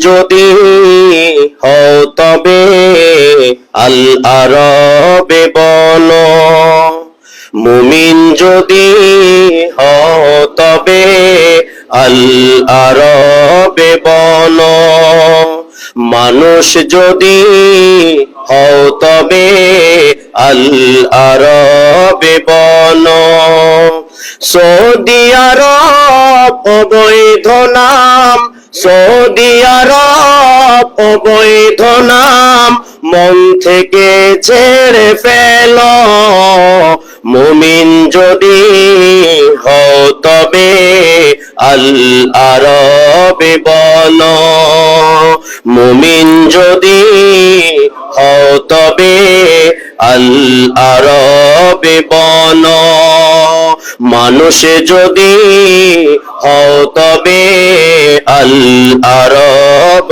যদি হও তবে আল আরবে বল মুমিন যদি হও তবে আল আরবে বল মানুষ যদি হও তবে আল আরবে বল সৌদি আরব অবৈধ নাম সৌদি আরব অবৈধ নাম, মন থেকে ছেড়ে ফেল। মুমিন যদি হও তবে আল আরবে বল মুমিন যদি হও তবে আল আরবে বল মানুষে যদি হও তবে আল আরব।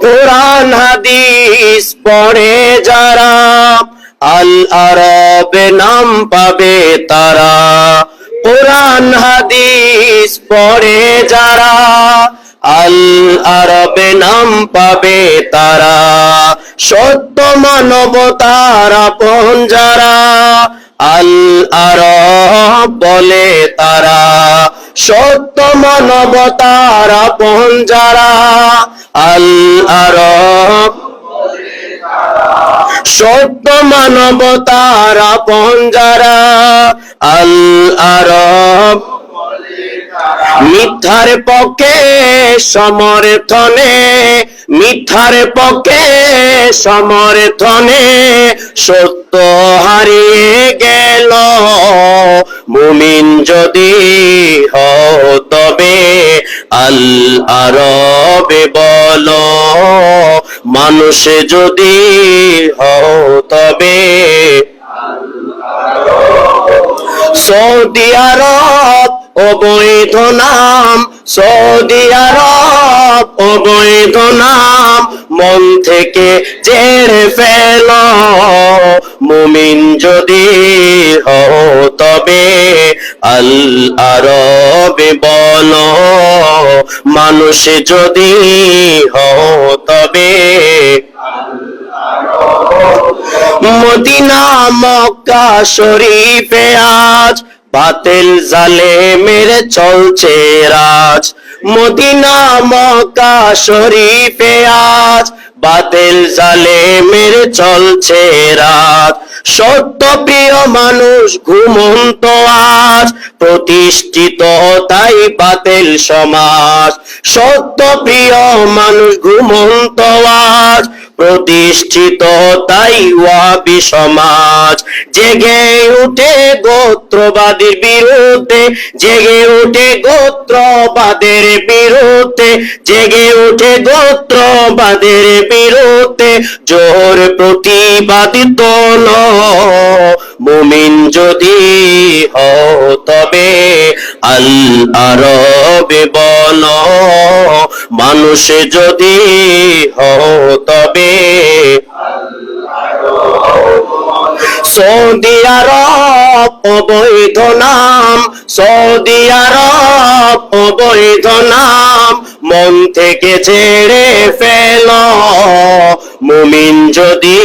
কোরআন, হাদিস পড়ে যারা আল আরব নাম পাবে তারা। কোরআন, হাদিস পড়ে যারা আল আরবে নাম পাবে তারা। সত্য মানবতার আপন যারা আল আরব বলে তারা, সত্য মানবতার আপন যারা। আল আরব সত্য মানবতার আপন যারা। আল আরব মিথ্যার পক্ষে সমর্থনে মিথ্যার পক্ষে সমর্থনে সত্য হারিয়ে গেল। মুমিন যদি হও তবে আল আরবে বল, মানুষ যদি তবে সৌদি আরব অবৈধ নাম, সৌদি আরব অবৈধ নাম মন থেকে জেড়ে ফেল। মুমিন যদি হও তবে আল আরবে বল। মানুষ যদি হও তবে মদিনা মক্কা শরীফে আজ বাতিল জালে মেরে চলছে রাজ। মদিনা মকা শরীফে আজ বাতিল জালে মেরে চলছে রাত। সত্য প্রিয় মানুষ ঘুমন্ত আজ, প্রতিষ্ঠিত তাই বাতিল সমাজ। সত্য প্রিয় মানুষ ঘুমন্ত আজ প্রতিষ্ঠিত তাই ওয়াবি সমাজ। জেগে উঠে গোত্রবাদীর বিরুদ্ধে, জেগে উঠে গোত্রবাদের বিরুদ্ধে, জেগে উঠে গোত্রবাদের বিরুদ্ধে জোর প্রতিবাদী তোল মুমিন যদি হও তবে আল আরবে বল মানুষ যদি হও তবে সৌদি আরব অবৈধ নাম, সৌদি আরব অবৈধ নাম, মন থেকে ছেড়ে ফেল। মুমিন যদি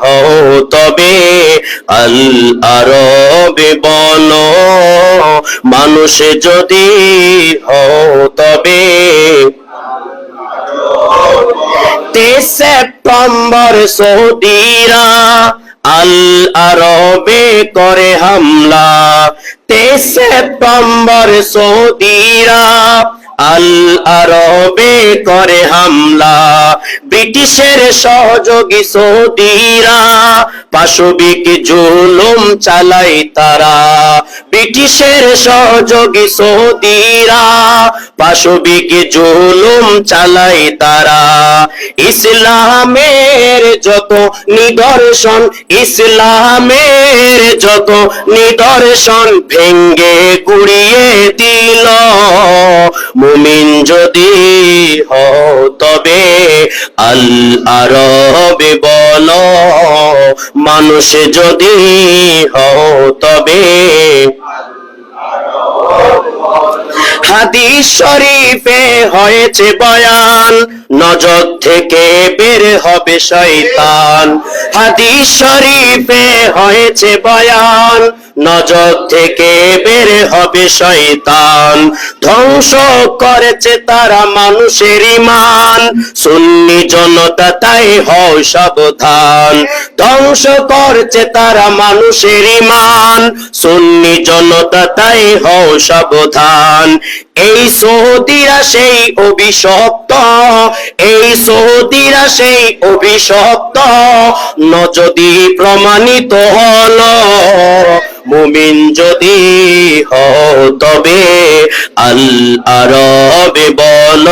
হও তবে আল আরবে বল মানুষ যদি হও তবে তেইশ সেপ্টেম্বর সৌদিরা আল আরবে করে হামলা। তেইশ সেপ্টেম্বর সৌদিরা আল আরবে করে হামলা ব্রিটিশের সহযোগী সৌদিরা পাশবিক জুলুম চালাই তারা ব্রিটিশের সহযোগী সৌদিরা পাশবিক জুলুম চালাই তারা। ইসলামের যত নিদর্শন, ইসলামের যত নিদর্শন ভেঙ্গে গুড়িয়ে দিল। মুমিন যদি হও তবে আল আরবে বল, মানুষ যদি হও তবে হাদিস শরীফে হয়েছে বয়ান নজর থেকে বের হবে শয়তান। হাদিস শরীফে হয়েছে বয়ান নজর থেকে বের হবে শয়তান। ধ্বংস করেছে তারা মানুষের ইমান। সুন্নি জনতা তাই হও সাবধান। ধ্বংস করছে তারা মানুষের ইমান। সুন্নি জনতা তাই হও সাবধান। এই সৌদিরা সেই অভিশপ্ত। এই সৌদিরা সেই অভিশপ্ত। ন যদি প্রমাণিত হল। মুমিন যদি হও তবে আল আরবে বল,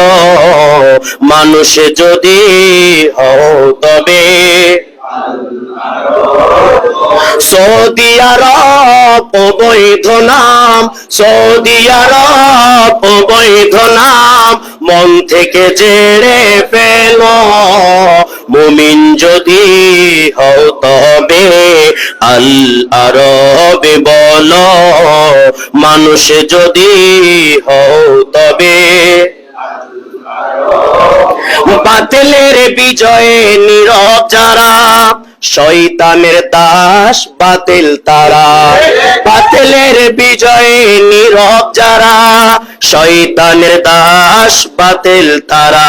মানুষ যদি হও তবে সৌদি আরব অবৈধ নাম, সৌদি আরব অবৈধ নাম, মন থেকে জেড়ে ফেল। মুমিন যদি হও তবে আল আরবে বল, মানুষ যদি হও তবে। বাতিলের বিজয়ে নীরব যারা, শয়তানের দাস বাতিল তারা। বাতিলের বিজয়ে নীরব যারা, শয়তানের দাস বাতিল তারা।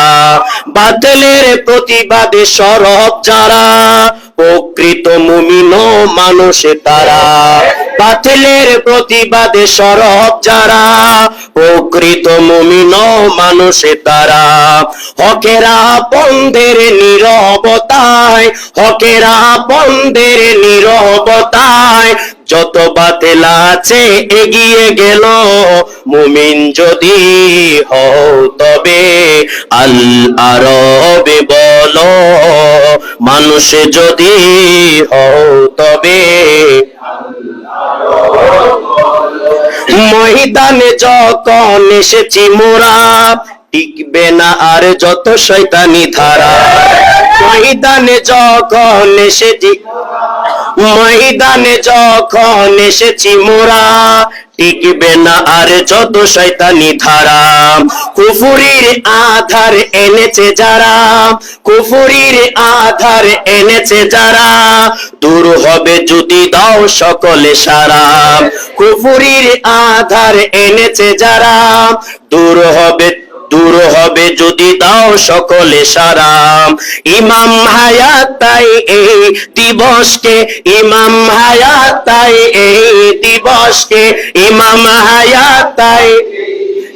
বাতিলের প্রতিবাদে সরব যারা প্রকৃত মুমিন মানুষ তারা। বাতিলের প্রতিবাদে সরব যারা, প্রকৃত মুমিন মানুষ তারা। হকেরা পন্দের নীরবতায়, হকেরা পন্দের নীরবতায়, যত বাতিল আছে এগিয়ে গেল, মুমিন যদি হও তবে আল আরবে বল, মানুষ যদি হও তবে ময়দানে যখন এসেছি মোরা, টিকবে না আর যত শয়তানি ধারা। ময়দানে যখন এসেছি ময়দানে যখন এসেছি মোরা, টিকবে না আর যত শয়তানি ধারা। কুফুরির আধার এনেছে যারা, কুফুরির আধার এনেছে যারা, দূর হবে যদি দাও সকলে সারা। কুফুরির আধার এনেছে যারা, দূর হবে দূর হবে যদি দাও সকলে সারা ইমাম হায়াত তাই এই দিবসকে, ইমাম হায়াত তাই এই দিবসকে, ইমাম হায়াত তাই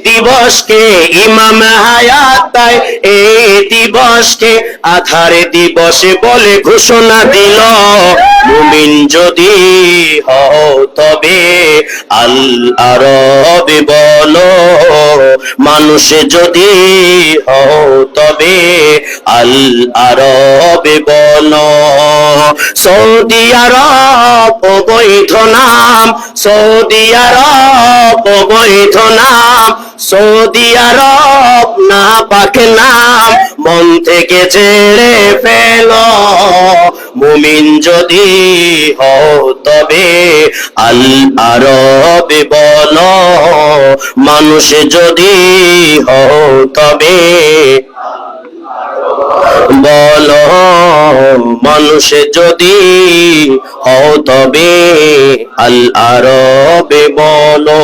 দিবসকে, ইমাম হায়াত তাই এই দিবসকে, আধারে দিবসে বলে ঘোষণা দিল। মুমিন যদি হও তবে আল আরবে বলো, মানুষ যদি হও তবে আল আরবে বলো। সৌদি আরব অবৈধ নাম, সৌদি আরব অবৈধ নাম, সৌদি আরব না পাক নাম, মন থেকে ছেড়ে ফেল। মুমিন যদি হও তবে আল আরবে বল মানুষ যদি হও তবে বল মানুষ যদি হও তবে আল আরবে বলো